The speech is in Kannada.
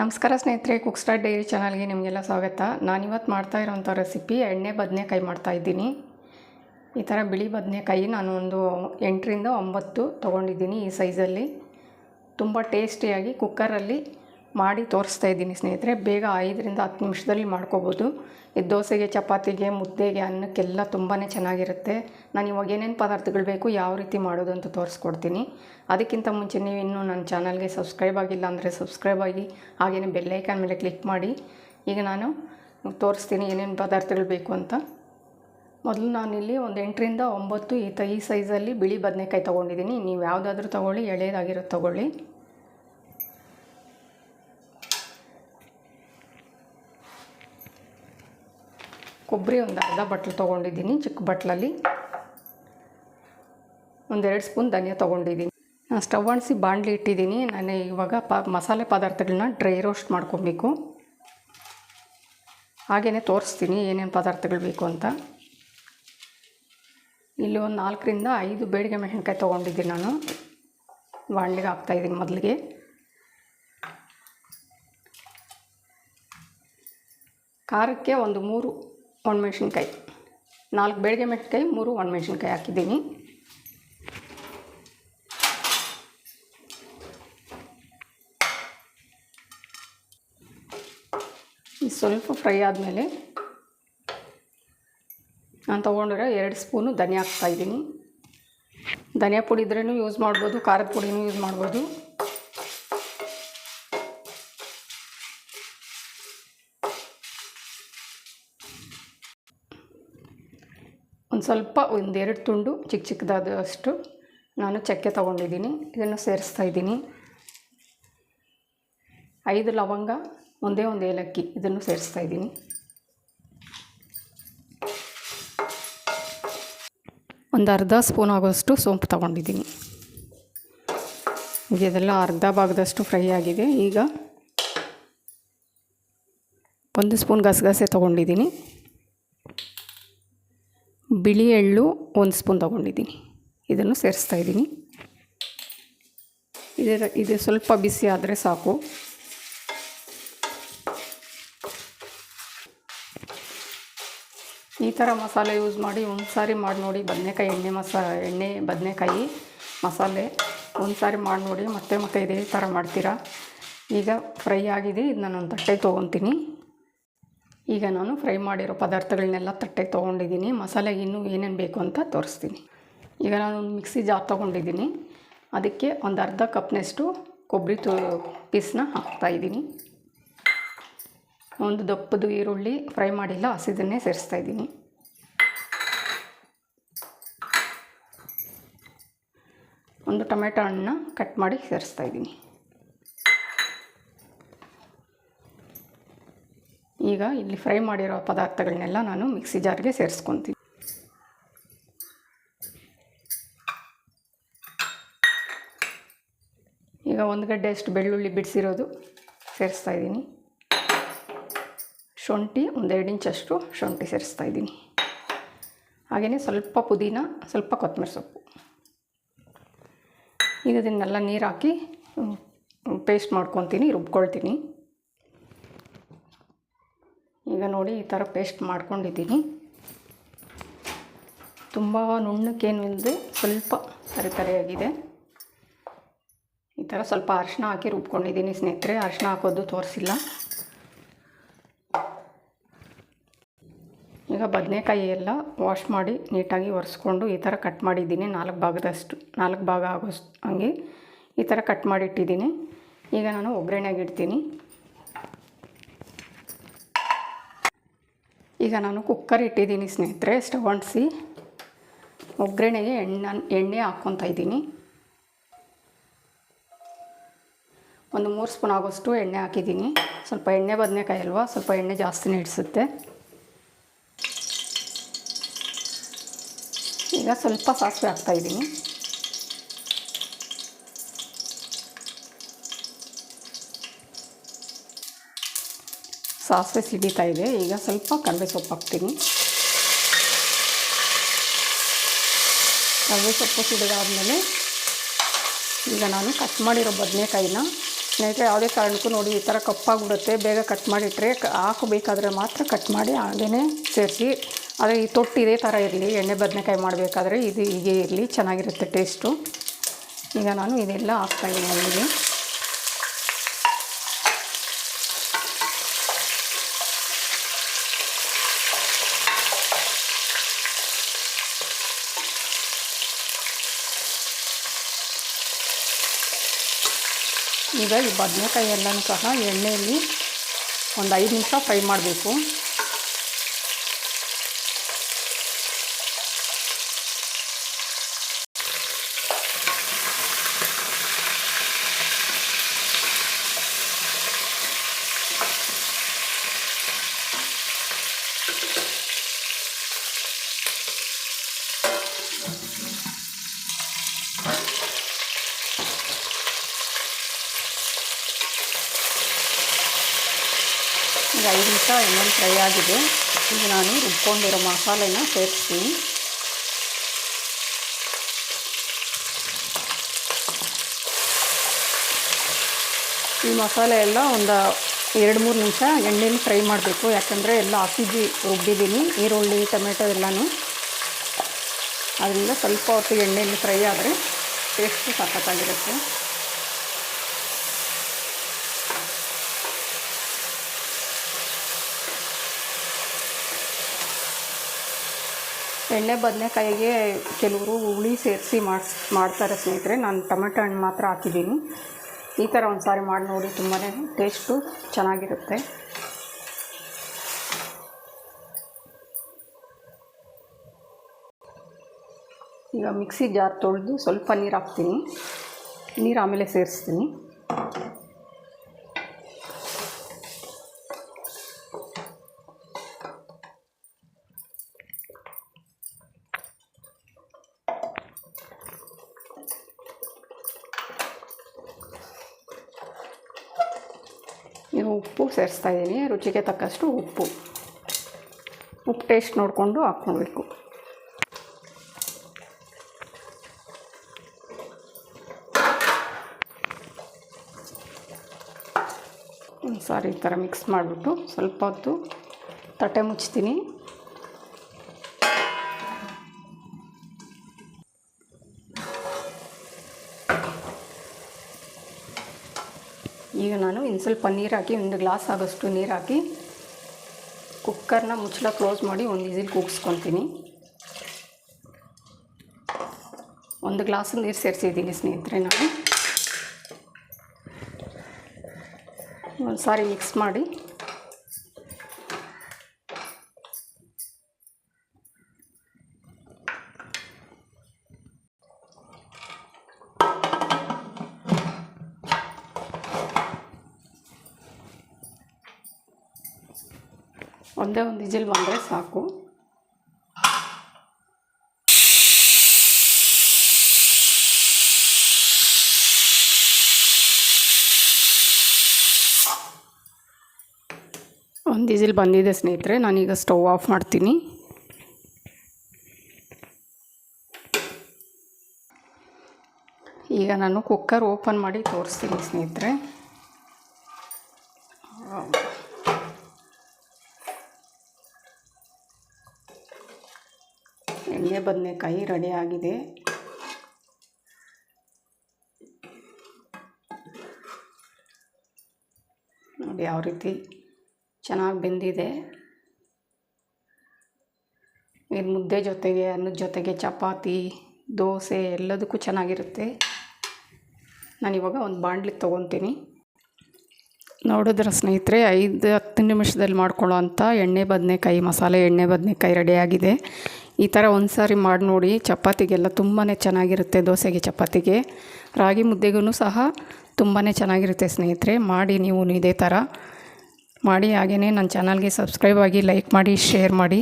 ನಮಸ್ಕಾರ ಸ್ನೇಹಿತರೆ ಕುಕ್ ಸ್ಟಾರ್ ಡೈರಿ ಚಾನಲ್ಗೆ ನಿಮಗೆಲ್ಲ ಸ್ವಾಗತ. ನಾನಿವತ್ತು ಮಾಡ್ತಾ ಇರೋಂಥ ರೆಸಿಪಿ ಎಣ್ಣೆ ಬದನೆಕಾಯಿ ಮಾಡ್ತಾ ಇದ್ದೀನಿ. ಈ ಥರ ಬಿಳಿ ಬದನೆಕಾಯಿ ನಾನು ಒಂದು ಎಂಟರಿಂದ ಒಂಬತ್ತು ತೊಗೊಂಡಿದ್ದೀನಿ ಈ ಸೈಜಲ್ಲಿ ತುಂಬ ಟೇಸ್ಟಿಯಾಗಿ ಕುಕ್ಕರಲ್ಲಿ ಮಾಡಿ ತೋರಿಸ್ತಾ ಇದ್ದೀನಿ ಸ್ನೇಹಿತರೆ, ಬೇಗ ಐದರಿಂದ ಹತ್ತು ನಿಮಿಷದಲ್ಲಿ ಮಾಡ್ಕೋಬೋದು. ಈ ದೋಸೆಗೆ, ಚಪಾತಿಗೆ, ಮುದ್ದೆಗೆ, ಅನ್ನಕ್ಕೆಲ್ಲ ತುಂಬಾ ಚೆನ್ನಾಗಿರುತ್ತೆ. ನಾನು ಇವಾಗ ಏನೇನು ಪದಾರ್ಥಗಳು ಬೇಕು, ಯಾವ ರೀತಿ ಮಾಡೋದು ಅಂತ ತೋರಿಸ್ಕೊಡ್ತೀನಿ. ಅದಕ್ಕಿಂತ ಮುಂಚೆ ನೀವು ಇನ್ನೂ ನನ್ನ ಚಾನಲ್ಗೆ ಸಬ್ಸ್ಕ್ರೈಬ್ ಆಗಿಲ್ಲ ಅಂದರೆ ಸಬ್ಸ್ಕ್ರೈಬ್ ಆಗಿ ಹಾಗೆಯೇ ಬೆಲ್ಲೈಕನ್ ಮೇಲೆ ಕ್ಲಿಕ್ ಮಾಡಿ. ಈಗ ನಾನು ತೋರಿಸ್ತೀನಿ ಏನೇನು ಪದಾರ್ಥಗಳು ಬೇಕು ಅಂತ. ಮೊದಲು ನಾನಿಲ್ಲಿ ಒಂದು ಎಂಟರಿಂದ ಒಂಬತ್ತು ಈ ತ, ಈ ಸೈಜಲ್ಲಿ ಬಿಳಿ ಬದನೆಕಾಯಿ ತೊಗೊಂಡಿದ್ದೀನಿ. ನೀವು ಯಾವುದಾದ್ರೂ ತೊಗೊಳ್ಳಿ ಎಳೆಯದಾಗಿರೋದು ತೊಗೊಳ್ಳಿ. ಕೊಬ್ಬರಿ ಒಂದು ಅರ್ಧ ಬಟ್ಲು ತೊಗೊಂಡಿದ್ದೀನಿ, ಚಿಕ್ಕ ಬಟ್ಲಲ್ಲಿ. ಒಂದೆರಡು ಸ್ಪೂನ್ ಧನಿಯಾ ತೊಗೊಂಡಿದ್ದೀನಿ. ನಾನು ಸ್ಟವ್ ಅಣಿಸಿ ಬಾಣಲಿ ಇಟ್ಟಿದ್ದೀನಿ. ನಾನು ಇವಾಗ ಪ ಮಸಾಲೆ ಪದಾರ್ಥಗಳನ್ನ ಡ್ರೈ ರೋಸ್ಟ್ ಮಾಡ್ಕೊಬೇಕು. ಹಾಗೆಯೇ ತೋರಿಸ್ತೀನಿ ಏನೇನು ಪದಾರ್ಥಗಳು ಬೇಕು ಅಂತ. ಇಲ್ಲಿ ಒಂದು ನಾಲ್ಕರಿಂದ ಐದು ಬೇಡಿಗೆ ಮೆಣಸಿನ್ಕಾಯಿ ತೊಗೊಂಡಿದ್ದೀನಿ ನಾನು. ಬಾಣಲಿಗೆ ಹಾಕ್ತಾಯಿದ್ದೀನಿ ಮೊದಲಿಗೆ. ಖಾರಕ್ಕೆ ಒಂದು ಮೂರು ಒಣಮೆಣ್ಸಿನ್ಕಾಯಿ ನಾಲ್ಕು ಬೆಳಗ್ಗೆ ಮೆಣಸಿನ್ಕಾಯಿ, ಮೂರು ಒಣಮೆಣ್ಸಿನ್ಕಾಯಿ ಹಾಕಿದ್ದೀನಿ. ಸ್ವಲ್ಪ ಫ್ರೈ ಆದಮೇಲೆ ನಾನು ತೊಗೊಂಡಿರೋ ಎರಡು ಸ್ಪೂನು ಧನಿಯಾ ಹಾಕ್ತಾಯಿದ್ದೀನಿ ಧನಿಯಾ ಪುಡಿ ಇದ್ರೂ ಯೂಸ್ ಮಾಡ್ಬೋದು, ಖಾರದ ಪುಡಿನೂ ಯೂಸ್ ಮಾಡ್ಬೋದು. ಒಂದು ಸ್ವಲ್ಪ ಒಂದೆರಡು ತುಂಡು ಚಿಕ್ಕ ಚಿಕ್ಕದಾದಷ್ಟು ನಾನು ಚಕ್ಕೆ ತೊಗೊಂಡಿದ್ದೀನಿ. ಇದನ್ನು ಸೇರಿಸ್ತಾ ಇದ್ದೀನಿ. ಐದು ಲವಂಗ, ಒಂದೇ ಒಂದು ಏಲಕ್ಕಿ ಇದನ್ನು ಸೇರಿಸ್ತಾ ಇದ್ದೀನಿ. ಒಂದು ಅರ್ಧ ಸ್ಪೂನ್ ಆಗೋಷ್ಟು ಸೋಂಪು ತೊಗೊಂಡಿದ್ದೀನಿ. ಇದೆಲ್ಲ ಅರ್ಧ ಭಾಗದಷ್ಟು ಫ್ರೈ ಆಗಿದೆ. ಈಗ ಒಂದು ಸ್ಪೂನ್ ಗಸಗಸೆ ತೊಗೊಂಡಿದ್ದೀನಿ. ಬಿಳಿ ಎಳ್ಳು ಒಂದು ಸ್ಪೂನ್ ತೊಗೊಂಡಿದ್ದೀನಿ. ಇದನ್ನು ಸೇರಿಸ್ತಾ ಇದ್ದೀನಿ. ಇದರ ಇದು ಸ್ವಲ್ಪ ಬಿಸಿ ಆದರೆ ಸಾಕು. ಈ ಥರ ಮಸಾಲೆ ಯೂಸ್ ಮಾಡಿ ಒಂದು ಸಾರಿ ಮಾಡಿ ನೋಡಿ ಬದನೆಕಾಯಿ ಎಣ್ಣೆ ಮಸಾ, ಎಣ್ಣೆ, ಬದನೆಕಾಯಿ ಮಸಾಲೆ ಒಂದು ಸಾರಿ ಮಾಡಿ ನೋಡಿ ಮತ್ತೆ ಮತ್ತೆ ಇದೇ ಥರ ಮಾಡ್ತೀರಾ. ಈಗ ಫ್ರೈ ಆಗಿದೆ ಇದು ನಾನು ತಟ್ಟೆ ತೊಗೊತೀನಿ ಈಗ ನಾನು ಫ್ರೈ ಮಾಡಿರೋ ಪದಾರ್ಥಗಳನ್ನೆಲ್ಲ ತಟ್ಟೆಗೆ ತೊಗೊಂಡಿದ್ದೀನಿ. ಮಸಾಲೆಗೆ ಇನ್ನೂ ಏನೇನು ಬೇಕು ಅಂತ ತೋರಿಸ್ತೀನಿ. ಈಗ ನಾನು ಒಂದು ಮಿಕ್ಸಿ ಜಾರ್ ತೊಗೊಂಡಿದ್ದೀನಿ. ಅದಕ್ಕೆ ಒಂದು ಅರ್ಧ ಕಪ್ನಷ್ಟು ಕೊಬ್ಬರಿ ತು ಪೀಸ್ನ ಹಾಕ್ತಾಯಿದ್ದೀನಿ ಒಂದು ದಪ್ಪದು ಈರುಳ್ಳಿ ಫ್ರೈ ಮಾಡಿಲ್ಲ, ಹಸಿದನ್ನೇ ಸೇರಿಸ್ತಾ ಇದ್ದೀನಿ. ಒಂದು ಟೊಮೆಟೊ ಹಣ್ಣನ್ನ ಕಟ್ ಮಾಡಿ ಸೇರಿಸ್ತಾ ಈಗ ಇಲ್ಲಿ ಫ್ರೈ ಮಾಡಿರೋ ಪದಾರ್ಥಗಳನ್ನೆಲ್ಲ ನಾನು ಮಿಕ್ಸಿ ಜಾರ್ಗೆ ಸೇರಿಸ್ಕೊತೀನಿ. ಈಗ ಒಂದು ಗಡ್ಡೆಯಷ್ಟು ಬೆಳ್ಳುಳ್ಳಿ ಬಿಡಿಸಿರೋದು ಸೇರಿಸ್ತಾ ಇದ್ದೀನಿ. ಶುಂಠಿ ಒಂದೆರಡು ಇಂಚಷ್ಟು ಶುಂಠಿ ಸೇರಿಸ್ತಾ ಇದ್ದೀನಿ. ಹಾಗೆಯೇ ಸ್ವಲ್ಪ ಪುದೀನ, ಸ್ವಲ್ಪ ಕೊತ್ತಂಬರಿ ಸೊಪ್ಪು. ಈಗ ಇದನ್ನೆಲ್ಲ ನೀರು ಹಾಕಿ ಪೇಸ್ಟ್ ಮಾಡ್ಕೊತೀನಿ, ರುಬ್ಕೊಳ್ತೀನಿ. ಈಗ ನೋಡಿ ಈ ಥರ ಪೇಸ್ಟ್ ಮಾಡ್ಕೊಂಡಿದ್ದೀನಿ. ತುಂಬ ನುಣ್ಣಕ್ಕೇನು ಇಲ್ಲದೆ ಸ್ವಲ್ಪ ತರಿತರಿಯಾಗಿದೆ. ಈ ಥರ ಸ್ವಲ್ಪ ಅರಿಶಿನ ಹಾಕಿ ರುಬ್ಕೊಂಡಿದ್ದೀನಿ ಸ್ನೇಹಿತರೆ. ಅರಿಶಿನ ಹಾಕೋದು ತೋರಿಸಿಲ್ಲ. ಈಗ ಬದನೆಕಾಯಿ ಎಲ್ಲ ವಾಶ್ ಮಾಡಿ ನೀಟಾಗಿ ಒರೆಸ್ಕೊಂಡು ಈ ಥರ ಕಟ್ ಮಾಡಿದ್ದೀನಿ ನಾಲ್ಕು ಭಾಗದಷ್ಟು, ನಾಲ್ಕು ಭಾಗ ಆಗೋಷ್ಟು ಹಂಗೆ ಈ ಥರ ಕಟ್ ಮಾಡಿಟ್ಟಿದ್ದೀನಿ. ಈಗ ನಾನು ಒಗ್ಗರಣೆಗೆ ಇಡ್ತೀನಿ. ಈಗ ನಾನು ಕುಕ್ಕರ್ ಇಟ್ಟಿದ್ದೀನಿ ಸ್ನೇಹಿತರೆ, ಸ್ಟವ್ ಅಂಟಿಸಿ. ಒಗ್ಗರಣೆಗೆ ಎಣ್ಣೆ ಎಣ್ಣೆ ಹಾಕ್ಕೊತಾ ಇದ್ದೀನಿ. ಒಂದು ಮೂರು ಸ್ಪೂನ್ ಆಗೋಷ್ಟು ಎಣ್ಣೆ ಹಾಕಿದ್ದೀನಿ. ಸ್ವಲ್ಪ ಎಣ್ಣೆ ಬದನೆಕಾಯಿ ಅಲ್ವಾ, ಸ್ವಲ್ಪ ಎಣ್ಣೆ ಜಾಸ್ತಿನೇ ಇಡಿಸುತ್ತೆ. ಈಗ ಸ್ವಲ್ಪ ಸಾಸಿವೆ ಹಾಕ್ತಾಯಿದ್ದೀನಿ ಸಾಸಿವೆ ಸಿಡಿತಾ ಇದೆ. ಈಗ ಸ್ವಲ್ಪ ಕಡಲೆ ಸೊಪ್ಪು ಹಾಕ್ತೀನಿ. ಕಡಲೆ ಸೊಪ್ಪು ಸಿಡಿದಾದಮೇಲೆ ಈಗ ನಾನು ಕಟ್ ಮಾಡಿರೋ ಬದನೆಕಾಯಿನ ಸ್ನೇಹಿತರೆ, ಯಾವುದೇ ಕಾರಣಕ್ಕೂ ನೋಡಿ ಈ ಥರ ಕಪ್ಪಾಗಿಬಿಡುತ್ತೆ. ಬೇಗ ಕಟ್ ಮಾಡಿಟ್ರೆ ಹಾಕಬೇಕಾದ್ರೆ ಮಾತ್ರ ಕಟ್ ಮಾಡಿ ಹಾಗೇ ಸೇರಿಸಿ. ಆದರೆ ಈ ತೊಟ್ಟು ಇದೇ ಥರ ಇರಲಿ. ಎಣ್ಣೆ ಬದನೆಕಾಯಿ ಮಾಡಬೇಕಾದ್ರೆ ಇದು ಹೀಗೆ ಇರಲಿ. ಚೆನ್ನಾಗಿರುತ್ತೆ ಟೇಸ್ಟು ಈಗ ನಾನು ಇದೆಲ್ಲ ಹಾಕ್ತಾಯಿದ್ದೀನಿ ಅಲ್ಲಿಗೆ ಈಗ ಈ ಬದನೆಕಾಯಿ ಎಲ್ಲನೂ ಸಹ ಎಣ್ಣೆಯಲ್ಲಿ ಒಂದು ಐದು ನಿಮಿಷ ಫ್ರೈ ಮಾಡಬೇಕು. ಈಗ ಐದು ನಿಮಿಷ ಎಣ್ಣೆಲಿ ಫ್ರೈ ಆಗಿದೆ. ಈಗ ನಾನು ರುಬ್ಕೊಂಡಿರೋ ಮಸಾಲೆನ ಸೇರಿಸ್ತೀನಿ. ಈ ಮಸಾಲೆ ಎಲ್ಲ ಒಂದು ಎರಡು ಮೂರು ನಿಮಿಷ ಎಣ್ಣೆಲಿ ಫ್ರೈ ಮಾಡಬೇಕು. ಯಾಕಂದರೆ ಎಲ್ಲ ಹಾಕಿದ್ವಿ ರುಬ್ಬಿದ್ದೀನಿ, ಈರುಳ್ಳಿ, ಟೊಮೆಟೊ ಎಲ್ಲನೂ. ಅದರಿಂದ ಸ್ವಲ್ಪ ಹೊತ್ತು ಎಣ್ಣೆಯಲ್ಲಿ ಫ್ರೈ ಆದರೆ ಟೇಸ್ಟು ಸಖತ್ತಾಗಿರುತ್ತೆ. ಎಣ್ಣೆ ಬದನೆಕಾಯಿಗೆ ಕೆಲವರು ಹುಳಿ ಸೇರಿಸಿ ಮಾಡಿಸ್, ಮಾಡ್ತಾರೆ ಸ್ನೇಹಿತರೆ. ನಾನು ಟೊಮೆಟೊ ಹಣ್ಣು ಮಾತ್ರ ಹಾಕಿದ್ದೀನಿ. ಈ ಥರ ಒಂದು ಸಾರಿ ಮಾಡಿ ನೋಡಿ ತುಂಬಾ ಟೇಸ್ಟು ಚೆನ್ನಾಗಿರುತ್ತೆ. ಈಗ ಮಿಕ್ಸಿ ಜಾರ್ ತೊಳೆದು ಸ್ವಲ್ಪ ನೀರು ಹಾಕ್ತೀನಿ. ನೀರು ಆಮೇಲೆ ಸೇರಿಸ್ತೀನಿ. ಉಪ್ಪು ಸೇರಿಸ್ತಾ ಇದ್ದೀನಿ. ರುಚಿಗೆ ತಕ್ಕಷ್ಟು ಉಪ್ಪು. ಉಪ್ಪು ಟೇಸ್ಟ್ ನೋಡಿಕೊಂಡು ಹಾಕ್ಕೊಳ್ಬೇಕು ಸಾರಿ ಈ ಥರ ಮಿಕ್ಸ್ ಮಾಡಿಬಿಟ್ಟು ಸ್ವಲ್ಪ ಹೊತ್ತು ತಟ್ಟೆ ಮುಚ್ತೀನಿ. ಈಗ ನಾನು ಇನ್ನು ಸ್ವಲ್ಪ ನೀರು ಹಾಕಿ, ಒಂದು ಗ್ಲಾಸ್ ಆಗೋಷ್ಟು ನೀರು ಹಾಕಿ ಕುಕ್ಕರ್ನ ಮುಚ್ಚಳ ಕ್ಲೋಸ್ ಮಾಡಿ ಒಂದು ವಿಸಿಲ್ ಕೂಗಿಸ್ಕೊತೀನಿ. ಒಂದು ಗ್ಲಾಸ್ ನೀರು ಸೇರಿಸಿದ್ದೀನಿ ಸ್ನೇಹಿತರೆ ನಾನು. ಒಂದು ಸಾರಿ ಮಿಕ್ಸ್ ಮಾಡಿ. ಒಂದೇ ಒಂದು ವಿಜಿಲ್ ಬಂದರೆ ಸಾಕು. ಒಂದು ವಿಜಿಲ್ ಬಂದಿದೆ ಸ್ನೇಹಿತರೆ, ನಾನೀಗ ಸ್ಟವ್ ಆಫ್ ಮಾಡ್ತೀನಿ. ಈಗ ನಾನು ಕುಕ್ಕರ್ ಓಪನ್ ಮಾಡಿ ತೋರಿಸ್ತೀನಿ ಸ್ನೇಹಿತರೆ. ಎಣ್ಣೆ ಬದನೆಕಾಯಿ ರೆಡಿ ಆಗಿದೆ ನೋಡಿ ಯಾವ ರೀತಿ ಚೆನ್ನಾಗಿ ಬೆಂದಿದೆ. ಇದು ಮುದ್ದೆ ಜೊತೆಗೆ, ಅನ್ನದ ಜೊತೆಗೆ, ಚಪಾತಿ, ದೋಸೆ ಎಲ್ಲದಕ್ಕೂ ಚೆನ್ನಾಗಿರುತ್ತೆ. ನಾನಿವಾಗ ಒಂದು ಬಾಂಡ್ಲಿ ತೊಗೊತೀನಿ. ನೋಡಿದ್ರೆ ಸ್ನೇಹಿತರೆ, ಐದು ಹತ್ತು ನಿಮಿಷದಲ್ಲಿ ಮಾಡ್ಕೊಳ್ಳೋ ಅಂಥ ಎಣ್ಣೆ, ಬದನೆಕಾಯಿ, ಮಸಾಲೆ, ಎಣ್ಣೆ, ಬದನೆಕಾಯಿ ರೆಡಿಯಾಗಿದೆ ಈ ಥರ ಒಂದು ಸಾರಿ ಮಾಡಿ ನೋಡಿ, ಚಪಾತಿಗೆಲ್ಲ ತುಂಬಾ ಚೆನ್ನಾಗಿರುತ್ತೆ ದೋಸೆಗೆ ಚಪಾತಿಗೆ. ರಾಗಿ ಮುದ್ದೆಗೂ ಸಹ ತುಂಬಾ ಚೆನ್ನಾಗಿರುತ್ತೆ ಸ್ನೇಹಿತರೆ, ಮಾಡಿ ನೀವು ಇದೇ ಥರ ಮಾಡಿ ಹಾಗೆಯೇ ನನ್ನ ಚಾನಲ್ಗೆ ಸಬ್ಸ್ಕ್ರೈಬ್ ಆಗಿ ಲೈಕ್ ಮಾಡಿ ಶೇರ್ ಮಾಡಿ.